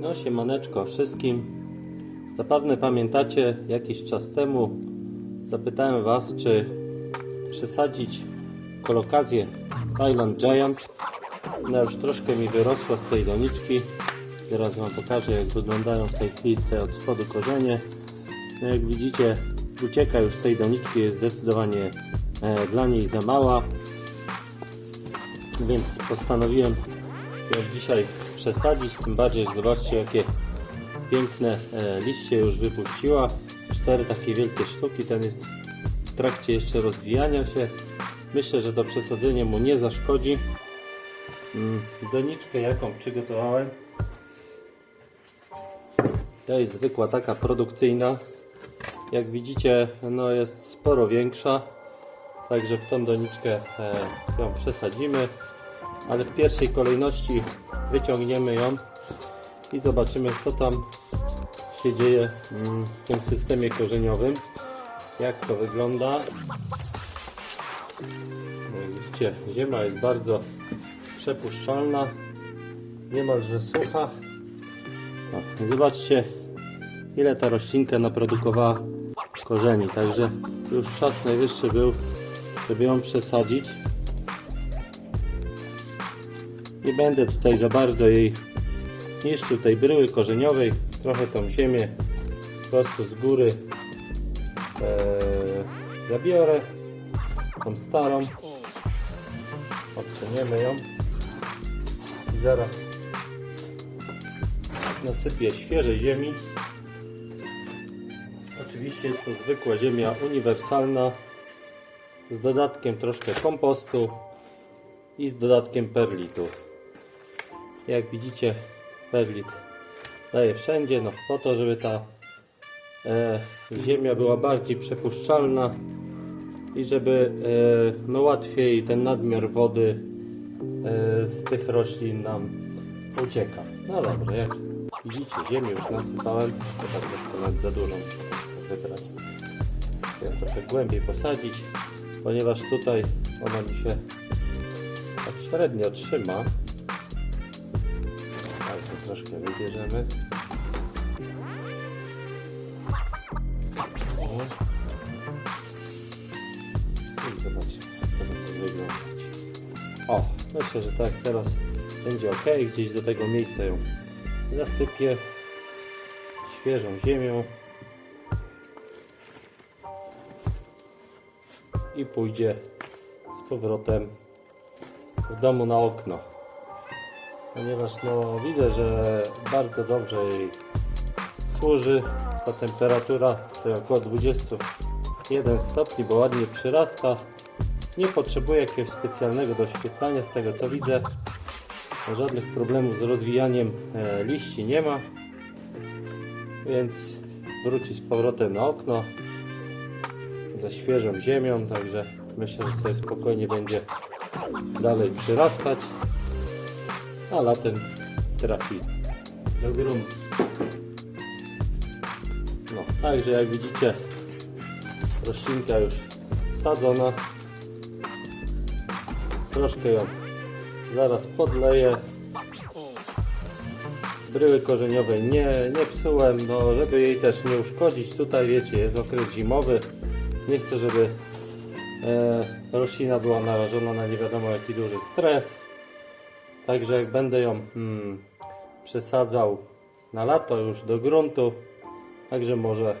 No siemaneczko wszystkim. Zapewne pamiętacie, jakiś czas temu zapytałem Was, czy przesadzić kolokację Thailand Giant. Ona już troszkę mi wyrosła z tej doniczki. Teraz Wam pokażę, jak wyglądają w tej chwili te od spodu korzenie. No jak widzicie, ucieka już z tej doniczki, jest zdecydowanie e, dla niej za mała. Więc postanowiłem ją dzisiaj przesadzić, tym bardziej, że zobaczcie jakie piękne e, liście już wypuściła. Cztery takie wielkie sztuki, ten jest w trakcie jeszcze rozwijania się. Myślę, że to przesadzenie mu nie zaszkodzi. Mm, Doniczkę jaką przygotowałem to jest zwykła taka produkcyjna. Jak widzicie, no jest sporo większa. Także w tą doniczkę e, ją przesadzimy. Ale w pierwszej kolejności wyciągniemy ją i zobaczymy co tam się dzieje mm, w tym systemie korzeniowym. Jak to wygląda. No jak widzicie, ziemia jest bardzo przepuszczalna. Niemalże sucha. Zobaczcie ile ta roślinka naprodukowała korzeni. Także już czas najwyższy był, żeby ją przesadzić. Nie będę tutaj za bardzo jej niszczył tej bryły korzeniowej. Trochę tą ziemię po prostu z góry e, zabiorę. Tą starą. Odsuniemy ją. I zaraz nasypię świeżej ziemi. Oczywiście jest to zwykła ziemia uniwersalna z dodatkiem troszkę kompostu i z dodatkiem perlitu. Jak widzicie perlit daje wszędzie, no po to, żeby ta e, ziemia była bardziej przepuszczalna i żeby e, no łatwiej ten nadmiar wody e, z tych roślin nam ucieka. No dobra, jak widzicie ziemię już nasypałem, to tak troszkę nawet za dużą wybrać. Ją trochę głębiej posadzić, ponieważ tutaj ona mi się tak średnio trzyma. Troszkę wybierzemy. O. I jak to będzie wyglądać. O, myślę, że tak teraz będzie ok. Gdzieś do tego miejsca ją zasypię świeżą ziemią i pójdzie z powrotem w domu na okno. Ponieważ no widzę, że bardzo dobrze jej służy. Ta temperatura to około 21 stopni, bo ładnie przyrasta. Nie potrzebuje jakiegoś specjalnego doświetlania z tego co widzę. Żadnych problemów z rozwijaniem e, liści nie ma. Więc wróci z powrotem na okno za świeżą ziemią, także myślę, że sobie spokojnie będzie dalej przyrastać, a latem trafi do gruntu. No, także jak widzicie, roślinka już sadzona. Troszkę ją zaraz podleję. Bryły korzeniowej nie, nie psułem, no żeby jej też nie uszkodzić. Tutaj wiecie, jest okres zimowy. Nie chcę, żeby e, roślina była narażona na nie wiadomo jaki duży stres. Także jak będę ją mm, przesadzał na lato już do gruntu, także może,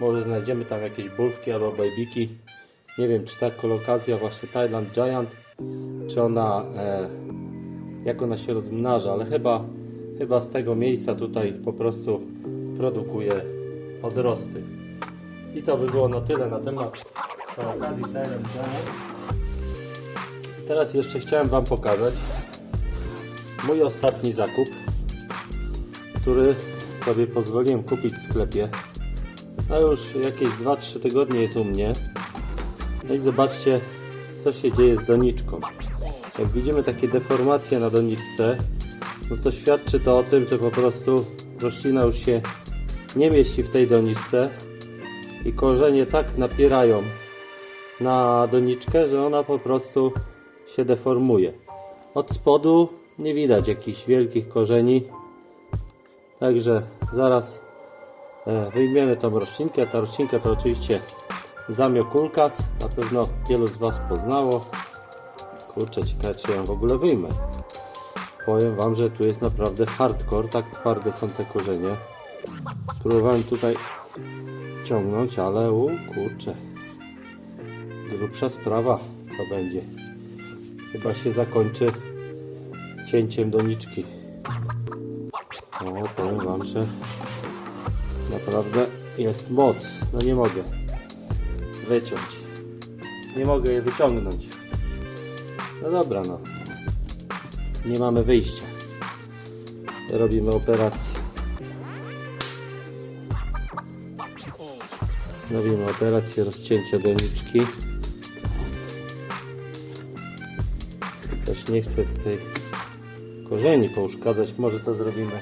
może znajdziemy tam jakieś bulwki albo bajbiki. Nie wiem czy ta kolokacja właśnie Thailand Giant, czy ona, e, jak ona się rozmnaża, ale chyba, chyba z tego miejsca tutaj po prostu produkuje odrosty. I to by było na tyle na temat okazji Thailand Giant. Teraz jeszcze chciałem Wam pokazać mój ostatni zakup, który sobie pozwoliłem kupić w sklepie. A już jakieś 2-3 tygodnie jest u mnie. No i zobaczcie, co się dzieje z doniczką. Jak widzimy takie deformacje na doniczce, no to świadczy to o tym, że po prostu roślina już się nie mieści w tej doniczce i korzenie tak napierają na doniczkę, że ona po prostu się deformuje. Od spodu nie widać jakichś wielkich korzeni. Także zaraz e, wyjmiemy tą roślinkę. Ta roślinka to oczywiście zamiokulkas. Na pewno wielu z Was poznało. Kurczę, ciekawe czy ją w ogóle wyjmę. Powiem Wam, że tu jest naprawdę hardcore. Tak twarde są te korzenie. Próbowałem tutaj ciągnąć, ale u kurczę. Grubsza sprawa to będzie. Chyba się zakończy cięciem doniczki. O, powiem wam, że naprawdę jest moc. No nie mogę wyciąć. Nie mogę je wyciągnąć. No dobra, no. Nie mamy wyjścia. Robimy operację. Robimy operację rozcięcia doniczki. Też nie chcę tutaj korzeni pouszkadzać. Może to zrobimy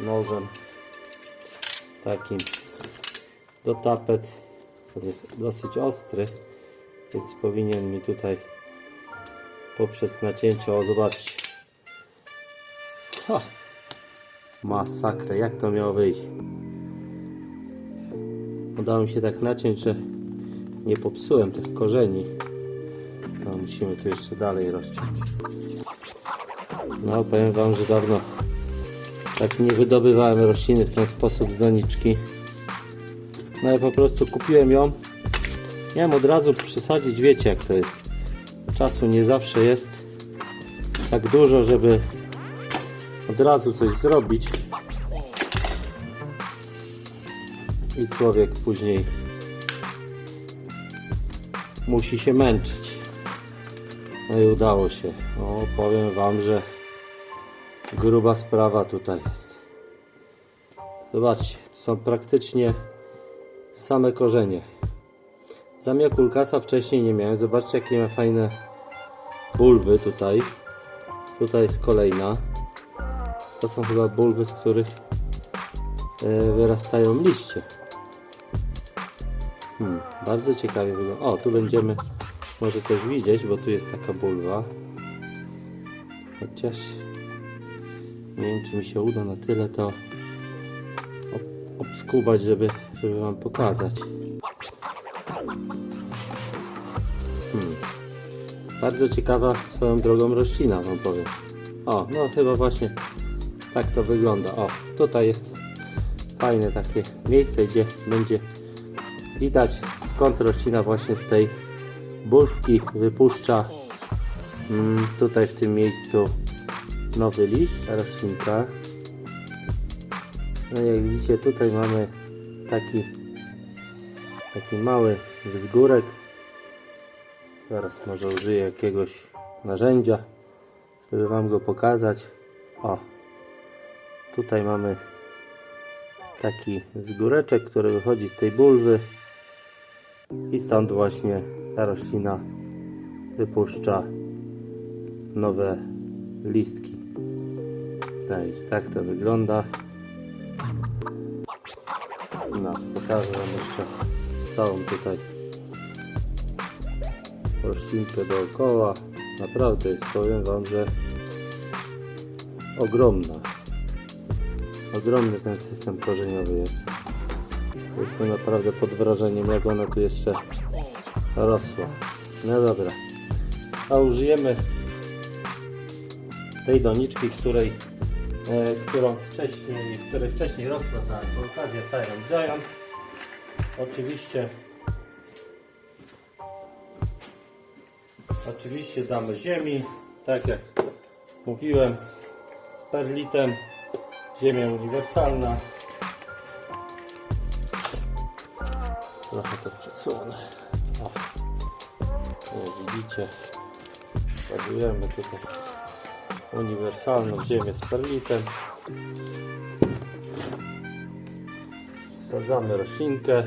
nożem takim do tapet. On jest dosyć ostry, więc powinien mi tutaj poprzez nacięcie, o zobaczcie. Ha! Masakra, jak to miało wyjść? Udało mi się tak naciąć, że nie popsułem tych korzeni. No musimy tu jeszcze dalej rozciąć. No powiem wam, że dawno tak nie wydobywałem rośliny w ten sposób z doniczki. No ale po prostu kupiłem ją. Miałem od razu przesadzić, wiecie jak to jest. Czasu nie zawsze jest tak dużo, żeby od razu coś zrobić. I człowiek później musi się męczyć. No i udało się. O, powiem wam, że gruba sprawa tutaj jest. Zobaczcie, to są praktycznie same korzenie. Zamiokulkasa wcześniej nie miałem. Zobaczcie, jakie ma fajne bulwy tutaj. Tutaj jest kolejna. To są chyba bulwy, z których e, wyrastają liście. Hmm, bardzo ciekawie wygląda. O, tu będziemy może coś widzieć, bo tu jest taka bulwa. Chociaż nie wiem, czy mi się uda na tyle to ob obskubać, żeby, żeby Wam pokazać. Hmm. Bardzo ciekawa swoją drogą roślina, Wam powiem. O, no chyba właśnie tak to wygląda. O, tutaj jest fajne takie miejsce, gdzie będzie widać skąd roślina właśnie z tej bulwki wypuszcza mm, tutaj w tym miejscu nowy liść, roślinka. No jak widzicie tutaj mamy taki taki mały wzgórek. Zaraz może użyję jakiegoś narzędzia, żeby Wam go pokazać. O, tutaj mamy taki wzgóreczek, który wychodzi z tej bulwy i stąd właśnie ta roślina wypuszcza nowe listki. Tak, to wygląda. No, pokażę Wam jeszcze całą tutaj roślinkę dookoła. Naprawdę jest, powiem Wam, że ogromna. Ogromny ten system korzeniowy jest. Jestem naprawdę pod wrażeniem, jak ona tu jeszcze rosła. No dobra. A użyjemy tej doniczki, której, którą wcześniej, której wcześniej ta okazja Tyrant Giant. Oczywiście Oczywiście damy ziemi, tak jak mówiłem, perlitem, ziemia uniwersalna. Trochę to przesunę. O, widzicie, ładujemy tutaj uniwersalną ziemię z perlitem. Sadzamy roślinkę.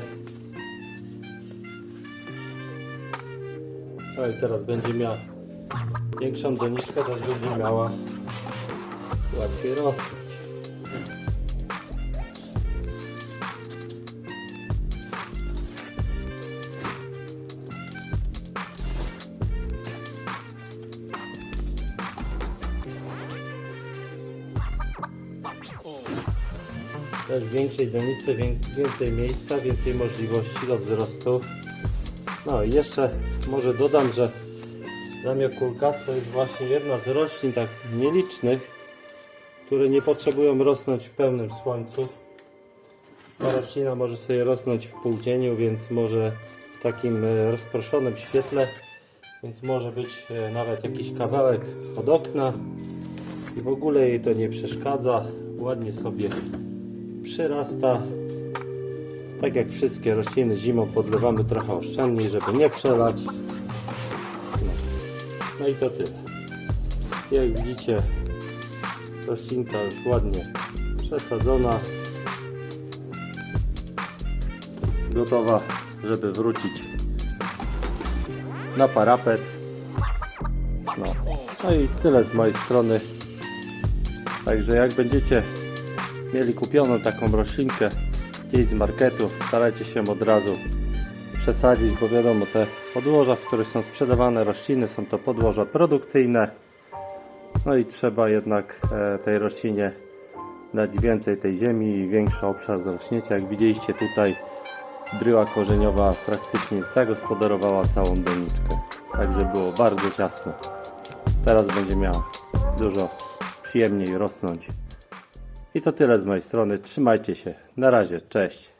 No i teraz będzie miała większą doniczkę, też będzie miała łatwiej rosnąć. W większej donicy, wię- więcej miejsca, więcej możliwości do wzrostu. No i jeszcze może dodam, że zamiokulkas to jest właśnie jedna z roślin tak nielicznych, które nie potrzebują rosnąć w pełnym słońcu. Ta roślina może sobie rosnąć w półcieniu, więc może w takim e, rozproszonym świetle, więc może być e, nawet jakiś kawałek od okna i w ogóle jej to nie przeszkadza. Ładnie sobie przyrasta. Tak jak wszystkie rośliny zimą podlewamy trochę oszczędniej, żeby nie przelać. No, i to tyle. Jak widzicie, roślinka już ładnie przesadzona. Gotowa, żeby wrócić na parapet. No. no i tyle z mojej strony. Także jak będziecie mieli kupioną taką roślinkę gdzieś z marketu, starajcie się od razu przesadzić, bo wiadomo, te podłoża, w których są sprzedawane rośliny, są to podłoża produkcyjne. No i trzeba jednak e, tej roślinie dać więcej tej ziemi i większy obszar zarośnięcia. Jak widzieliście tutaj, bryła korzeniowa praktycznie zagospodarowała całą doniczkę. Także było bardzo ciasno. Teraz będzie miała dużo przyjemniej rosnąć. I to tyle z mojej strony. Trzymajcie się. Na razie. Cześć.